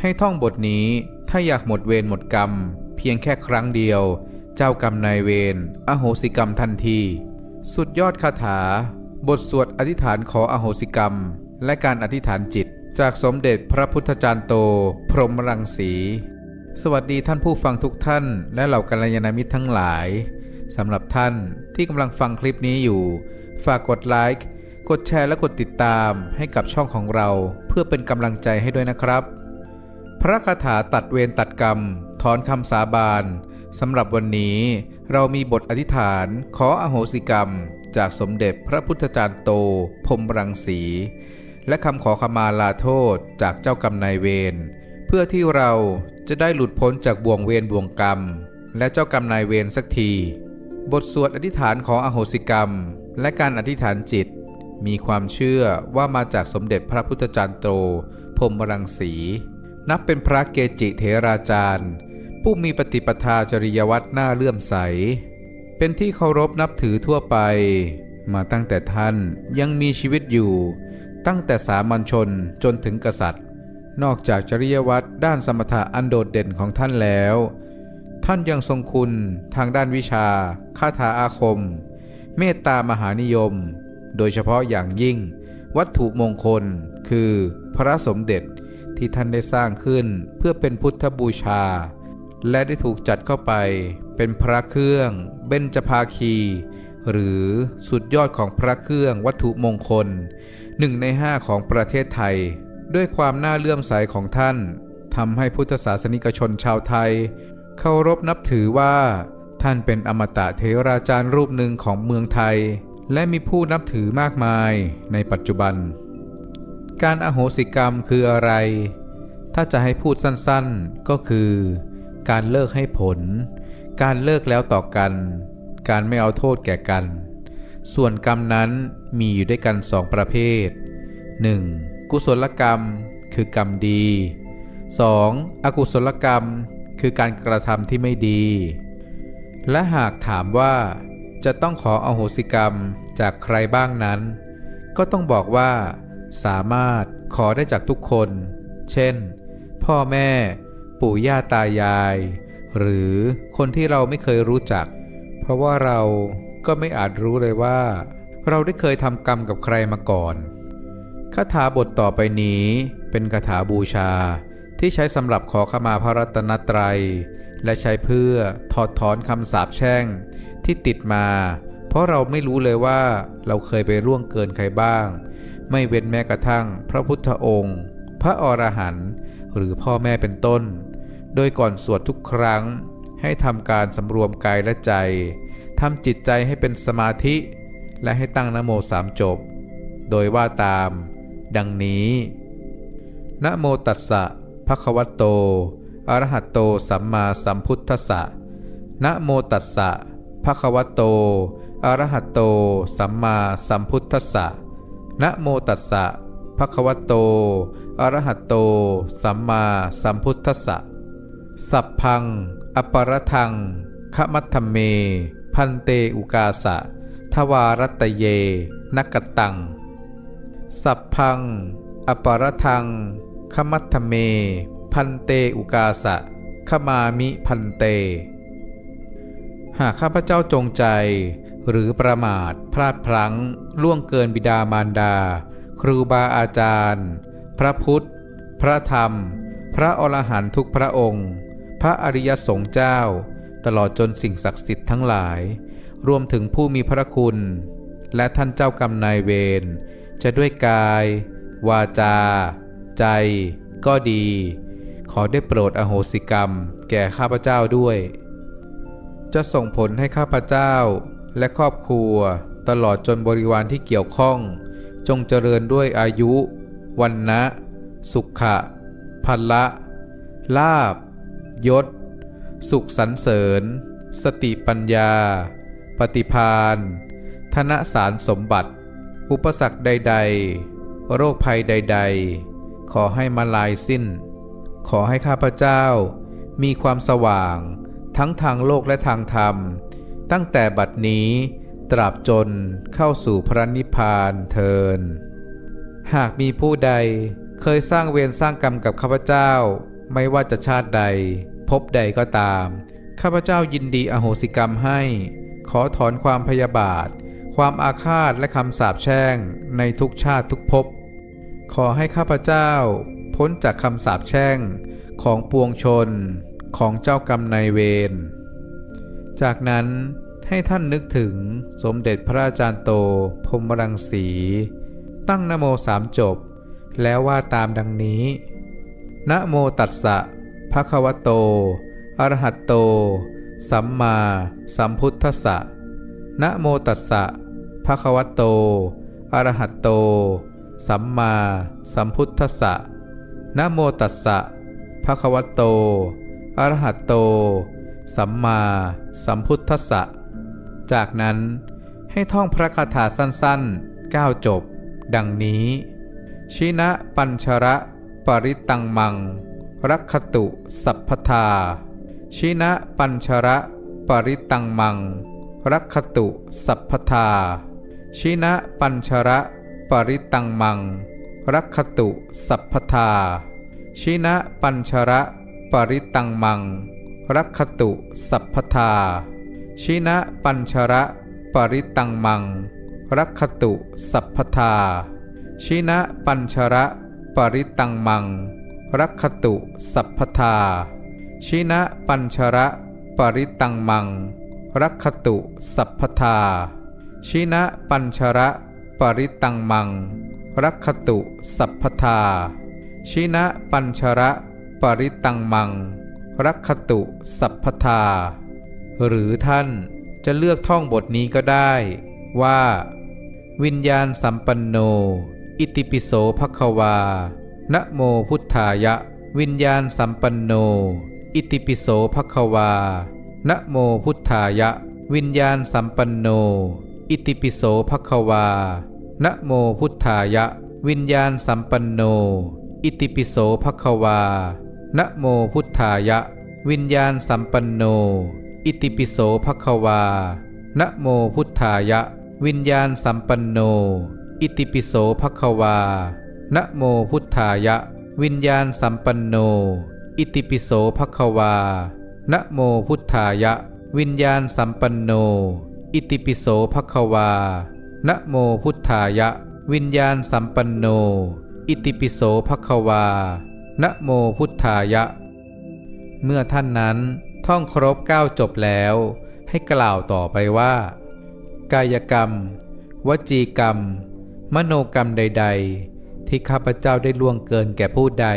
ให้ท่องบทนี้ถ้าอยากหมดเวรหมดกรรม เพียงแค่ครั้งเดียว เจ้ากรรมนายเวรอโหสิกรรมทันที สุดยอดคาถา บทสวดอธิษฐานขออโหสิกรรม และการอธิษฐานจิต จากสมเด็จพระพุทธจารย์โต พรหมรังสี สวัสดีท่านผู้ฟังทุกท่าน และเหล่ากัลยาณมิตรทั้งหลายสำหรับท่านที่กำลังฟังคลิปนี้อยู่ ฝากกดไลค์กดแชร์และกดติดตามให้กับช่องของเรา เพื่อเป็นกำลังใจให้ด้วยนะครับ พระคาถาตัดเวรตัดกรรม ถอนคำสาบานสำหรับวันนี้เรามีบทอธิษฐานขออโหสิกรรม จากสมเด็จพระพุทธจารย์โตพรหมรังสี และคำขอขมาลาโทษจากเจ้ากรรมนายเวรเพื่อที่เราจะได้หลุดพ้นจากบ่วงเวรบ่วงกรรม และเจ้ากรรมนายเวรสักที บทสวดอธิษฐานขออโหสิกรรม และการอธิษฐานจิต มีความเชื่อว่ามาจากสมเด็จพระพุทธจารย์โตพรหมรังสี นับเป็นพระเกจิเถราจารย์ ผู้มีปฏิปทาจริยวัตรน่าเลื่อมใส เป็นที่เคารพนับถือทั่วไป มาตั้งแต่ท่านยังมีชีวิตอยู่ ตั้งแต่สามัญชนจนถึงกษัตริย์ นอกจากจริยวัตรด้านสมถะอันโดดเด่นของท่านแล้ว ท่านยังทรงคุณทางด้านวิชาคาถาอาคม เมตตามหานิยม โดยเฉพาะอย่างยิ่ง วัตถุมงคล คือพระสมเด็จ ที่ท่านได้สร้างขึ้นเพื่อเป็นพุทธบูชา และได้ถูกจัดเข้าไป เป็นพระเครื่อง เบญจภาคี หรือสุดยอดของพระเครื่องวัตถุมงคลหนึ่งในห้าของประเทศไทย ด้วยความน่าเลื่อมใสของท่านทำให้พุทธศาสนิกชนชาวไทย เคารพนับถือว่า ท่านเป็นอมตะเทราจารย์รูปหนึ่งของเมืองไทย และมีผู้นับถือมากมายในปัจจุบัน การอโหสิกรรมคืออะไร ถ้าจะให้พูดสั้นๆ ก็คือ การเลิกให้ผล การเลิกแล้วต่อกัน การไม่เอาโทษแก่กัน ส่วนกรรมนั้นมีอยู่ด้วยกันสองประเภท 1. กุศลกรรม คือกรรมดี 2. อกุศลกรรม คือการกระทำที่ไม่ดี และหากถามว่า จะต้องขออโหสิกรรมจากใครบ้างนั้น ก็ต้องบอกว่า สามารถขอได้จากทุกคน เช่น พ่อแม่ ปู่ย่าตายาย หรือคนที่เราไม่เคยรู้จัก เพราะว่าเราก็ไม่อาจรู้เลยว่า เราได้เคยทำกรรมกับใครมาก่อนคาถาบทต่อไปนี้เป็นคาถาบูชาที่ใช้สำหรับขอขมาพระรัตนตรัย และใช้เพื่อถอดถอนคำสาปแช่งที่ติดมา เพราะเราไม่รู้เลยว่าเราเคยไปร่วงเกินใครบ้าง ไม่เว้นแม้กระทั่งพระพุทธองค์ พระอรหันต์หรือพ่อแม่เป็นต้น โดยก่อนสวดทุกครั้ง ให้ทำการสำรวมกายและใจทำจิตใจให้เป็นสมาธิ และให้ตั้งนโมสามจบ โดยว่าตาม ดังนี้นะโมตัสสะภะคะวะโตอะระหะโตสัมมาสัมพุทธัสสะนะโมตัสสะภะคะวะโตอะระหะโต สัมมาสัมพุทธัสสะ นะโมตัสสะภะคะวะโต อะระหะโต สัมมาสัมพุทธัสสะ สัพพัง อปรทังขมัตถเม พันเตอุกาสะ ทวารัตเยนกตัง สัพพัง อปรทังขมัตถเม พันเตอุกาสะ ขมามิพันเต หากข้าพเจ้าจงใจหรือประมาทพลาดพลั้ง ล่วงเกินบิดามารดา ครูบาอาจารย์ พระพุทธ พระธรรม พระอรหันตุกพระองค์ พระอริยสงฆ์เจ้า ตลอดจนสิ่งศักดิ์สิทธิ์ทั้งหลาย รวมถึงผู้มีพระคุณ และท่านเจ้ากรรมนายเวรจะด้วยกาย วาจา ใจ ก็ดี ขอได้โปรดอโหสิกรรม แก่ข้าพเจ้าด้วย จะส่งผลให้ข้าพเจ้าและครอบครัว ตลอดจนบริวารที่เกี่ยวข้อง จงเจริญด้วยอายุ วันนะสุขะพันละลาบ ยศ สุขสรรเสริญ สติปัญญา ปฏิพานธนสารสมบัติ อุปสรรคใด ๆ โรคภัยใด ๆ ขอให้มาลายสิ้น ขอให้ข้าพเจ้า มีความสว่าง ทั้งทางโลกและทางธรรม ตั้งแต่บัดนี้ ตราบจนเข้าสู่พระนิพพานเทิน หากมีผู้ใดเคยสร้างเวรสร้างกรรมกับข้าพเจ้า ไม่ว่าจะชาติใด พบใดก็ตาม ข้าพเจ้ายินดีอโหสิกรรมให้ ขอถอนความพยาบาท ความอาฆาตและคำสาปแช่งในทุกชาติทุกภพขอให้ข้าพเจ้า พ้นจากคำสาปแช่งของปวงชนของเจ้ากรรมนายเวร จากนั้น ให้ท่านนึกถึงสมเด็จพระอาจารย์โตพรมรังสี ตั้งนโมสามจบ แล้วว่าตามดังนี้ นะโมตัสสะภะคะวะโต อระหะโต สัมมาสัมพุทธัสสะ นะโมตัสสะภะคะวะโต อระหะโต สัมมาสัมพุทธัสสะ นะโมตัสสะภะคะวะโต อระหะโต สัมมาสัมพุทธัสสะ จากนั้นให้ท่องพระคาถาสั้นๆ9จบ ดังนี้ ชินะปัญชระปริตังมัง รักขตุสัพพทา ชินะปัญชระปริตังมัง รักขตุสัพพทา ชินะปัญชระปริตังมัง รักขตุสัพพทา ชินะปัญชระปริตังมัง รักขตุสัพพทา ชินะปัญชระปริตังมัง รักขตุสัพพทา ชินะปัญชระปริตังมัง รักขตุสัพพทา ชินะปัญชระปริตังมัง รักขตุสัพพทา ชินะปัญชระปริตังมัง รักขตุสัพพทา ชินะปัญชระปริตังมัง รักขตุสัพพทา หรือท่านจะเลือกท่องบทนี้ก็ได้ ว่า วิญญาณสัมปันโน อิติปิโสภควานะโมพุทธายะ วิญญาณสัมปันโน อิติปิโสภควานะโมพุทธายะ วิญญาณสัมปันโน อิติปิโสภควานะโมพุทธายะ วิญญาณสัมปันโน อิติปิโสภควานะโมพุทธายะ วิญญาณสัมปันโน อิติปิโสภควา นะโมพุทธายะ วิญญาณสัมปันโน อิติปิโสภควา นะโมพุทธายะ วิญญาณสัมปันโน อิติปิโสภควา นะโมพุทธายะ วิญญาณสัมปันโน อิติปิโสภควา นะโมพุทธายะ วิญญาณสัมปันโน อิติปิโสภควา นะโมพุทธายะ เมื่อท่านนั้น ท่องครบเก้าจบแล้ว ให้กล่าวต่อไปว่า กายกรรม วจีกรรม มโนกรรมใด ๆ ที่ข้าพเจ้าได้ล่วงเกินแก่ผู้ใด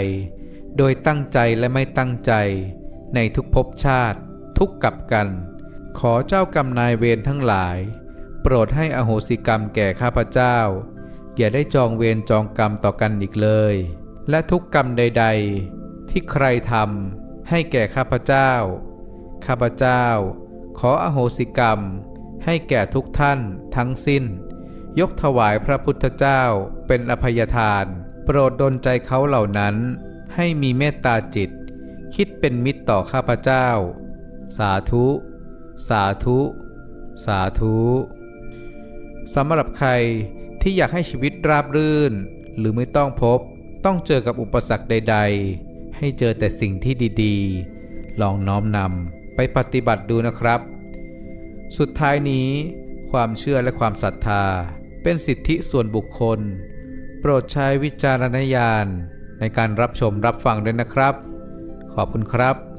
โดยตั้งใจและไม่ตั้งใจ ในทุกภพชาติ ทุกกับกัน ขอเจ้ากรรมนายเวรทั้งหลาย โปรดให้อโหสิกรรมแก่ข้าพเจ้า อย่าได้จองเวรจองกรรมต่อกันอีกเลย และทุกกรรมใด ๆ ที่ใครทำให้แก่ข้าพเจ้า ข้าพเจ้า ขออโหสิกรรม ให้แก่ทุกท่านทั้งสิ้น ยกถวายพระพุทธเจ้าเป็นอภัยทาน โปรดดลใจเขาเหล่านั้น ให้มีเมตตาจิต คิดเป็นมิตรต่อข้าพเจ้า สาธุ สาธุ สาธุสำหรับใครที่อยากให้ชีวิตราบรื่น หรือไม่ต้องพบต้องเจอกับอุปสรรคใด ๆ ให้เจอแต่สิ่งที่ดีๆ ลองน้อมนำ ปฏิบัติดูนะครับ สุดท้ายนี้ ความเชื่อและความศรัทธา เป็นสิทธิส่วนบุคคล โปรดใช้วิจารณญาณในการรับชมรับฟังด้วยนะครับ ขอบคุณครับ